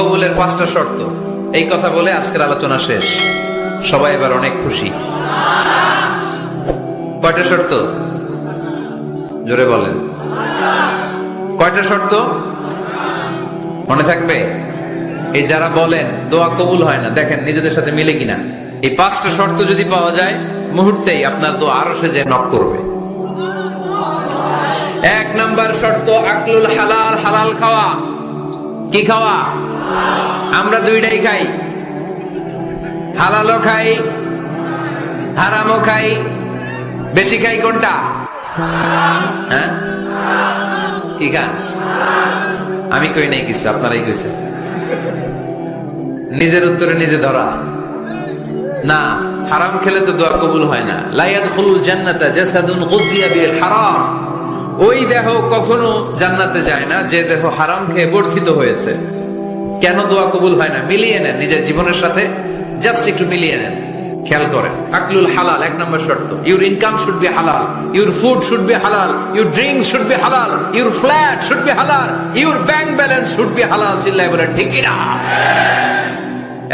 কবুলের পাঁচটা শর্ত। এই কথা বলে আজকের আলোচনা শেষ। সবাই এবার অনেক খুশি। কয়টা শর্ত? জোরে বলেন। কয়টা শর্ত? মনে থাকবে? এই যারা বলেন, দোয়া কবুল হয় না, দেখেন নিজেদের সাথে মিলে কিনা। এই পাঁচটা শর্ত যদি পাওয়া যায়, মুহূর্তেই আপনার দোয়া আরও সে যে নক করবে। এক নাম্বার শর্ত, আকলুল হালাল হালাল খাওয়া। কি খাওয়া? আমরা দুইটাই খাই। হালালও খাই, হারামও খাই। বেশি খাই কোনটা? হ্যাঁ? কি খান? আমি কই নাই কিছু, আপনারাই কইছেন। নিজের উত্তরে নিজে ধরা। না, হারাম খেলে তো দোয়া কবুল হয় না। লাইয়াদ খুলুল জান্নাতা জাসাদুন গুজিয়া বিল হারাম। ওই দেহ কখনো জান্নাতে যায় না, যে দেহ হারাম খেয়ে বর্ধিত হয়েছে। কেন দোয়া কবুল হয় না? মিলিয়ে নেন নিজের জীবনের সাথে জাস্ট একটু মিলিয়ে নেন। খেয়াল করেন আকলুল হালাল, এক নম্বর শর্ত। Your income should be halal your food should be halal your drink should be halal your flat should be halal your bank balance should be halal চিল্লাই বলেন, ঠিক কিনা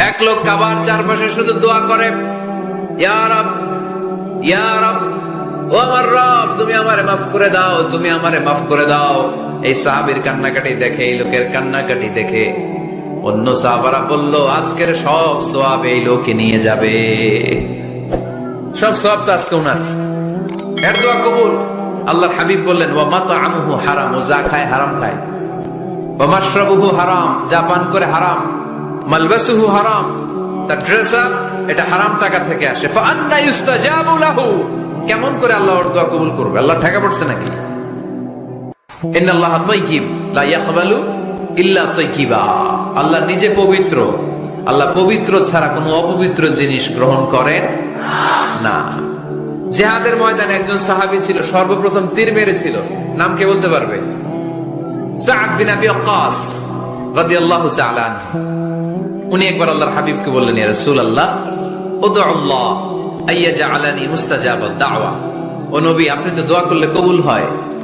এক লোক কাবার চারপাশে শুধু দোয়া করে, ইয়া রব ইয়া রব, ও আমার রব, তুমি আমারে মাফ করে দাও, তুমি আমারে মাফ করে দাও। এই সাহাবীর কান্নাকাটি দেখে, এই লোকের কান্নাকাটি দেখে অন্য সাহাবারা বলল, আজকের সব সোয়াব এই লোকে নিয়ে যাবে। সব সোয়াব তো আজকে উনার। এর দোয়া কবুল। আল্লাহর হাবিব বললেন হারাম, ও যা খায় হারাম খায়। ওয়া হারাম, যা পান করে হারাম। মালবাসুহু হারাম, তার ড্রেস আপ এটা হারাম টাকা থেকে আসে। ফান্না ইউস্তাজাবু লাহু, কেমন করে আল্লাহ ওর দোয়া কবুল করবে? আল্লাহ ঠেকা পড়ছে নাকি? লা ইয়াকবালু ইল্লা তাইয়িবা আল্লাহ নিজে পবিত্র। আল্লাহ পবিত্র ছাড়া কোনো অপবিত্র জিনিস গ্রহণ করেন না। জেহাদের ময়দানে একজন সাহাবী ছিল, সর্বপ্রথম তীর মেরেছিল। নাম কে বলতে পারবে? সাদ বিন আবি ওয়াক্কাস রাদিয়াল্লাহু তাআলা উনি একবার আল্লাহর হাবিবকে বললেন, ইয়া রাসূলুল্লাহ উদু আল্লাহ, আইয়াজআলানি মুস্তাজাবাদ দাওয়া ও নবী, আপনি তো দোয়া করলে কবুল হয়।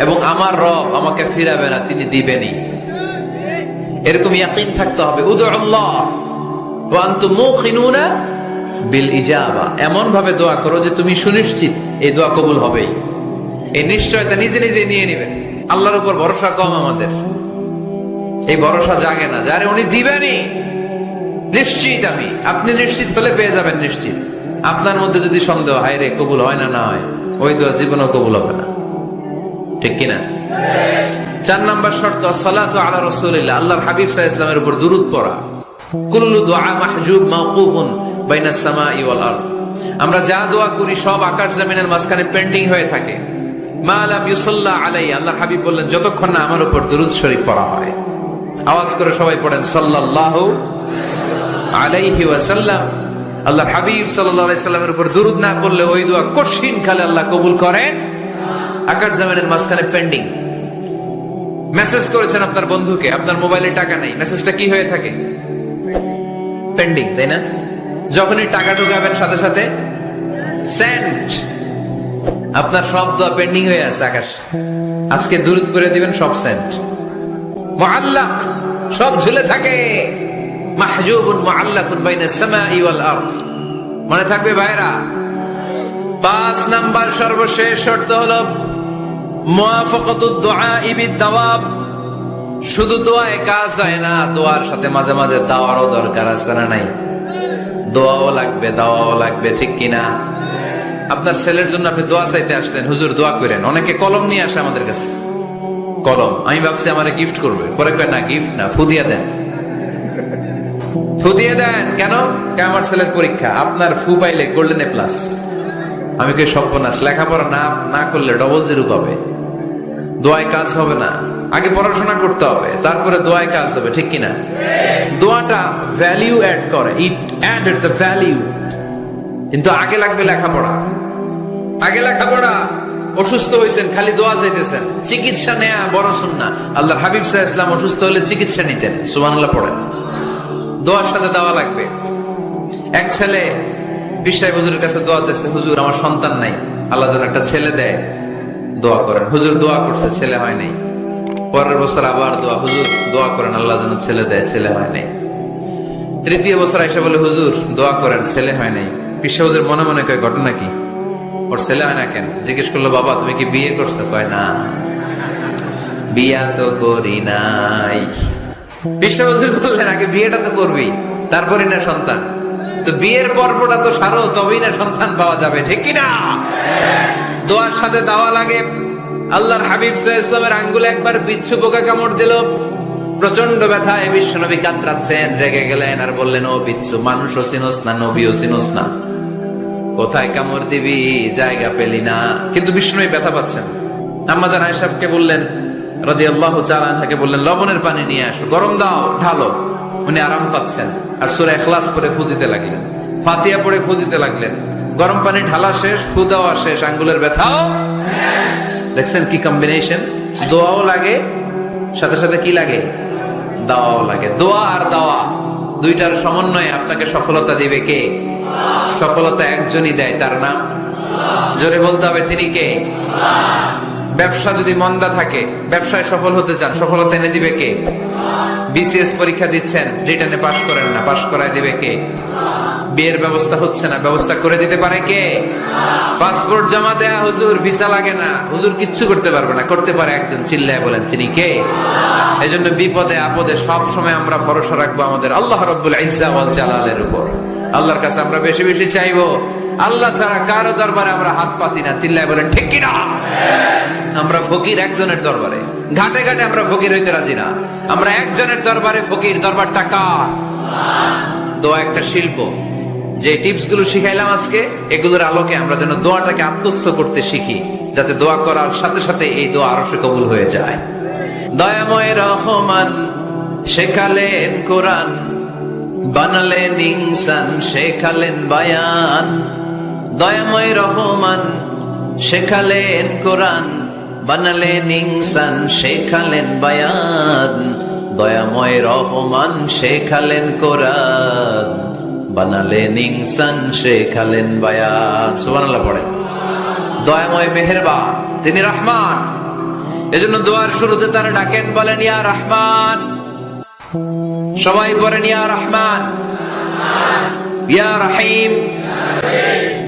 এবং আমার রব আমাকে ফিরাবে না, তিনি দিবেনই। এরকম ইয়াকিন থাকতে হবে। বিল ইজাবা। এমন ভাবে দোয়া করো যে তুমি সুনিশ্চিত এই দোয়া কবুল হবেই। এই নিশ্চয়তা নিজে নিজে নিয়ে নেবেন। আল্লাহর উপর ভরসা কম আমাদের। এই ভরসা জাগে না। যারে উনি দিবেনই, নিশ্চিত আমি। আপনি নিশ্চিত হলে পেয়ে যাবেন নিশ্চিত। আপনার মধ্যে যদি সন্দেহ হয় রে কবুল হয় না না হয়, ওই দোয়া জীবনও কবুল হবে না। ঠিক কিনা? চার নাম্বার শর্ত, সালাত আলা রসুলিল্লাহ। আল্লাহর হাবিব সাহা ইসলামের উপর দুরুদ পড়া। কুল্লু দোয়া মাহজুব মাওকুফুন বাইনা সামাই ওয়াল আরদ। আমরা যা দোয়া করি সব আকাশ জমিনের মাঝখানে পেন্ডিং হয়ে থাকে। মা আলাম ইউসাল্লাহ আলাই আল্লাহর হাবিব বললেন, যতক্ষণ না আমার উপর দুরুদ শরীফ পড়া হয়। আওয়াজ করে সবাই পড়েন, সাল্লাল্লাহু আলাইহি ওয়াসাল্লাম। আল্লাহর হাবিব সাল্লাল্লাহু আলাইহি সাল্লামের উপর দুরুদ না পড়লে ওই দোয়া কঠিন খালে আল্লাহ কবুল করেন। আকাশ জমিনের মাঝখানে পেন্ডিং মেসেজ করেছেন আপনার বন্ধুকে, আপনার মোবাইলে টাকা নেই। মেসেজটা কি হয়ে থাকে? পেন্ডিং তাই না? যখনই টাকা ঢুকাবেন সাথে সাথে সেন্ট আপনার সব দোয়া পেন্ডিং হয়ে আছে, আকাশ। আজকে দূর করে দিবেন, সব সেন্ট মুআল্লাক, সব ঝুলে থাকে। মাহজুবুন মুআল্লাকুন বাইনা সামাই ওয়াল আরদ। মনে থাকবে ভাইরা পাঁচ নাম্বার সর্বশেষ শর্ত হলো শুধু দোয়ায় কাজ হয় না দোয়ার সাথে মাঝে মাঝে দাওয়ারও দরকার আছে না নাই? দোয়াও লাগবে, দাওয়াও লাগবে, ঠিক কিনা? আপনার ছেলের জন্য আপনি দোয়া চাইতে আসলেন, হুজুর দোয়া করেন। অনেকে কলম নিয়ে আসে আমাদের কাছে। কলম। আমি ভাবছি আমার গিফট করবে। পরে কয়, না গিফট না, ফুদিয়া দেন। ফু দিয়ে দেন। কেন? আমার ছেলের পরীক্ষা? আপনার ফু পাইলে গোল্ডেন এ প্লাস আমি কে সর্বনাশ, লেখাপড়া না না করলে ডবল জিরো পাবে। দোয়ায় কাজ হবে না। আগে পড়াশোনা করতে হবে, তারপরে দোয়ায় কাজ হবে, ঠিক কিনা? দোয়াটা ভ্যালিউ অ্যাড করে ইট অ্যাডেড দ্য ভ্যালিউ কিন্তু আগে লাগবে লেখাপড়া। আগে লেখাপড়া, অসুস্থ হয়েছেন খালি দোয়া চাইতেছেন। চিকিৎসা নেয়া বড় শুননা আল্লাহ হাবিব সাহা ইসলাম অসুস্থ হলে চিকিৎসা নিতেন, সুবহানাল্লাহ পড়েন। দোয়ার সাথে দেওয়া লাগবে। এক ছেলে বিশ্বাই হুজুরের কাছে দোয়া চাইছে, হুজুর, আমার সন্তান নাই। আল্লাহ যেন একটা ছেলে দেয়। দোয়া করেন। হুজুর দোয়া করছে, ছেলে হয় নাই। পরের বছর আবার দোয়া, হুজুর দোয়া করেন, আল্লাহ যেন ছেলে দেয়, ছেলে হয় নাই। তৃতীয় বছর এসে বলে, হুজুর দোয়া করেন, ছেলে হয় নাই। হুজুর মনে মনে কয়, ঘটনা কি? ওর ছেলে হয় না কেন? জিজ্ঞেস করল, বাবা, তুমি কি বিয়ে করছ? কয়, না। বিয়া তো করি নাই। বিশ্ব হুজুর বললেন, আগে বিয়েটা তো করবি তারপরই না সন্তান। তো বিয়ের পর্বটা তো সারো, তবেই না সন্তান পাওয়া যাবে, ঠিক কিনা? দোয়ার সাথে দেওয়া লাগে। আল্লাহর হাবিব সাহা ইসলামের আঙ্গুলে একবার বিচ্ছু পোকা কামড় দিল। প্রচণ্ড ব্যথা ব্যথায় বিশ্বনবী কাতরাচ্ছেন, রেগে গেলেন আর বললেন, ও বিচ্ছু মানুষও চিনোস না নবীও চিনোস না কোথায় কামড় দিবি? জায়গা পেলি না। কিন্তু বিষ্ণুই ব্যথা পাচ্ছেন আম্মাজান আয়সাবকে বললেন রাজি আল্লাহ চালানহাকে বললেন, লবণের পানি নিয়ে আসো, গরম দাও, ঢালো। উনি আরাম পাচ্ছেন। আর সুরে এখলাস পরে ফু দিতে লাগলেন। ফাতিয়া পরে ফু দিতে লাগলেন। গরম পানি ঢালা শেষ, ফু দেওয়া শেষ, আঙ্গুলের ব্যথাও দেখছেন কি কম্বিনেশন দোয়াও লাগে, সাথে সাথে কি লাগে? দাওয়াও লাগে। দোয়া আর দাওয়া, দুইটার সমন্বয়ে আপনাকে সফলতা দিবে কে? সফলতা একজনই দেয়, তার নাম? জোরে বলতে হবে, তিনি কে? ব্যবসা যদি মন্দা থাকে, ব্যবসায় সফল হতে চান, সফলতা এনে দিবে কে? বিসিএস পরীক্ষা দিচ্ছেন রিটার্নে পাশ করেন না পাশ করায় দিবে কে? বিয়ের ব্যবস্থা হচ্ছে না, ব্যবস্থা করে দিতে পারে কে? পাসপোর্ট জমা দেয়া হুজুর ভিসা লাগে না। হুজুর কিচ্ছু করতে পারবে না, করতে পারে একজন, চিল্লায় বলেন, তিনি কে? এই জন্য বিপদে, আপদে সব সময় আমরা ভরসা রাখব আমাদের আল্লাহ রব্বুল ইজ্জা জালালের উপর। আল্লাহর কাছে আমরা বেশি বেশি চাইব। আল্লাহ ছাড়া কারও দরবারে আমরা হাত পাতি না, চিল্লায় বলেন ঠিক কিনা? আমরা ফকির একজনের দরবারে। ঘাটে ঘাটে আমরা ফকির হইতে রাজি না। আমরা একজনের দরবারে ফকির, দরবারটা কার? দোয়া একটা শিল্প। যে টিপসগুলো শিখাইলাম আজকে, এগুলোর আলোকে আমরা যেন দোয়াটাকে আত্মস্থ করতে শিখি, যাতে দোয়া করার সাথে সাথে এই দোয়া আরও সে কবুল হয়ে যায়। দয়াময় রহমান শেখালেন কোরআন, বানালেন ইনসান, শেখালেন বায়ান। দয়াময় রহমান, শেখালেন কোরআন, বানালেন ইনসান, শেখালেন বায়ান। দয়াময় রহমান, শেখালেন কোরআন, বানালেন ইনসান, শেখালেন বায়ান। সুবহানাল্লাহ পড়ে। দয়াময় মেহেরবা তিনি রহমান। এজন্য দোয়ার শুরুতে তারা ডাকেন, বলেন, ইয়া রহমান। সবাই বলেন, ইয়া রহমান। ইয়া রহিম।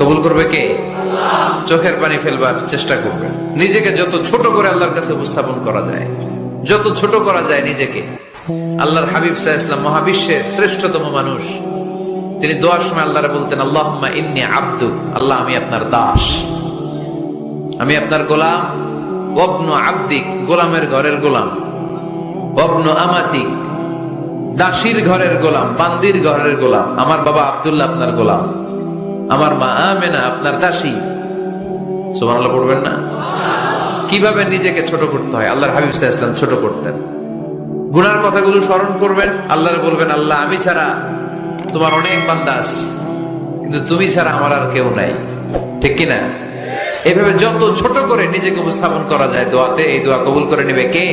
কবুল করবে কে? চোখের পানি ফেলবার চেষ্টা করবে। নিজেকে যত ছোট করে আল্লাহর কাছে উপস্থাপন করা যায়, যত ছোট করা যায় নিজেকে। আল্লাহর হাবিব সাহা ইসলাম মহাবিশ্বের শ্রেষ্ঠতম মানুষ। তিনি দোয়ার সময় আল্লাহরে বলতেন আল্লাহ ইন্নি আব্দু, আল্লাহ আমি আপনার দাস। আমি আপনার গোলাম। অবন আব্দিক, গোলামের ঘরের গোলাম। অবন আমাতিক, দাসির ঘরের গোলাম, বান্দির ঘরের গোলাম। আমার বাবা আব্দুল্লাহ আপনার গোলাম। আমার মা আমেনা, আপনার দাসী। সুবহানাল্লাহ, পড়বেন না? কীভাবে নিজেকে ছোট করতে হয়? আল্লাহর হাবিব আলাইহি ছোট করতেন। গুনার কথাগুলো স্মরণ করবেন। আল্লাহর বলবেন, আল্লাহ, আমি ছাড়া তোমার অনেক বান্দাস কিন্তু তুমি ছাড়া আমার আর কেউ নাই। ঠিক কিনা? এভাবে যত ছোট করে নিজেকে উপস্থাপন করা যায়, দোয়াতে এই দোয়া কবুল করে নেবে কে?